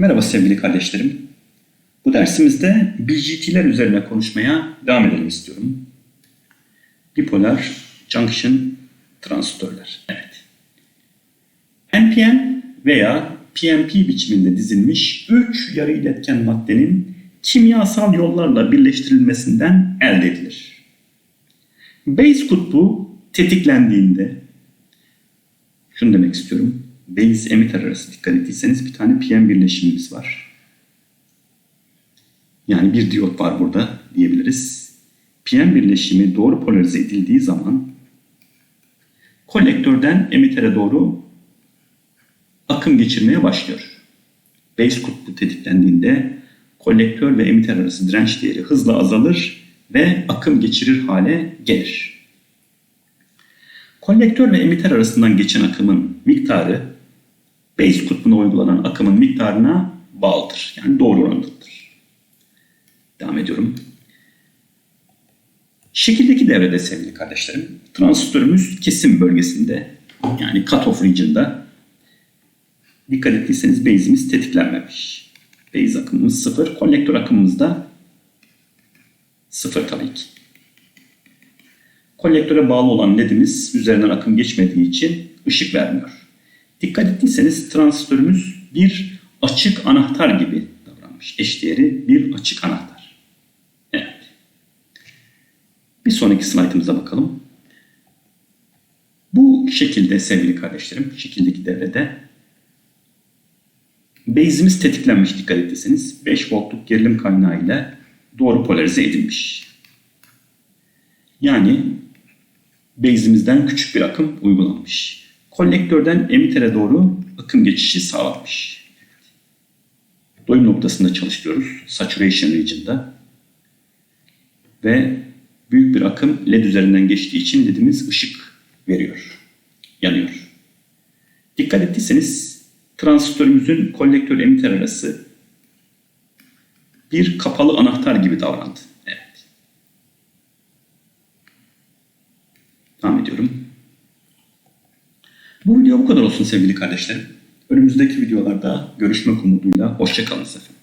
Merhaba sevgili kardeşlerim. Bu dersimizde BGT'ler üzerine konuşmaya devam edelim istiyorum. Bipolar Junction Transistörler. Evet. NPN veya PNP biçiminde dizilmiş 3 yarı iletken maddenin kimyasal yollarla birleştirilmesinden elde edilir. Base kutbu tetiklendiğinde şunu demek istiyorum. Base emitter arası dikkat ettiyseniz bir tane PM birleşimimiz var. Yani bir diyot var burada diyebiliriz. PM birleşimi doğru polarize edildiği zaman kolektörden emittere doğru akım geçirmeye başlıyor. Base kutbu tetiklendiğinde kolektör ve emitter arası direnç değeri hızla azalır ve akım geçirir hale gelir. Kolektör ve emitter arasından geçen akımın miktarı base kutbuna uygulanan akımın miktarına bağlıdır. Yani doğru orantılıdır. Devam ediyorum. Şekildeki devrede sevgili kardeşlerim, transistörümüz kesim bölgesinde yani cutoff region'da dikkat ettiyseniz base'imiz tetiklenmemiş. Base akımımız sıfır, kolektör akımımız da sıfır tabii ki. Kolektöre bağlı olan ledimiz üzerinden akım geçmediği için ışık vermiyor. Dikkat ettiyseniz transistörümüz bir açık anahtar gibi davranmış. Eşdeğeri bir açık anahtar. Evet. Bir sonraki slaytımıza bakalım. Bu şekilde sevgili kardeşlerim, şekildeki devrede base'imiz tetiklenmiş dikkat ettiyseniz 5 voltluk gerilim kaynağı ile doğru polarize edilmiş. Yani base'imizden küçük bir akım uygulanmış. Kolektörden emittere doğru akım geçişi sağlanmış. Doyum noktasında çalışıyoruz. Saturation region'da. Ve büyük bir akım led üzerinden geçtiği için ledimiz ışık veriyor. Yanıyor. Dikkat ettiyseniz transistörümüzün kolektör emitter arası bir kapalı anahtar gibi davrandı. Evet. Devam ediyorum. Bu video bu kadar olsun sevgili kardeşlerim. Önümüzdeki videolarda görüşmek umuduyla hoşçakalın efendim.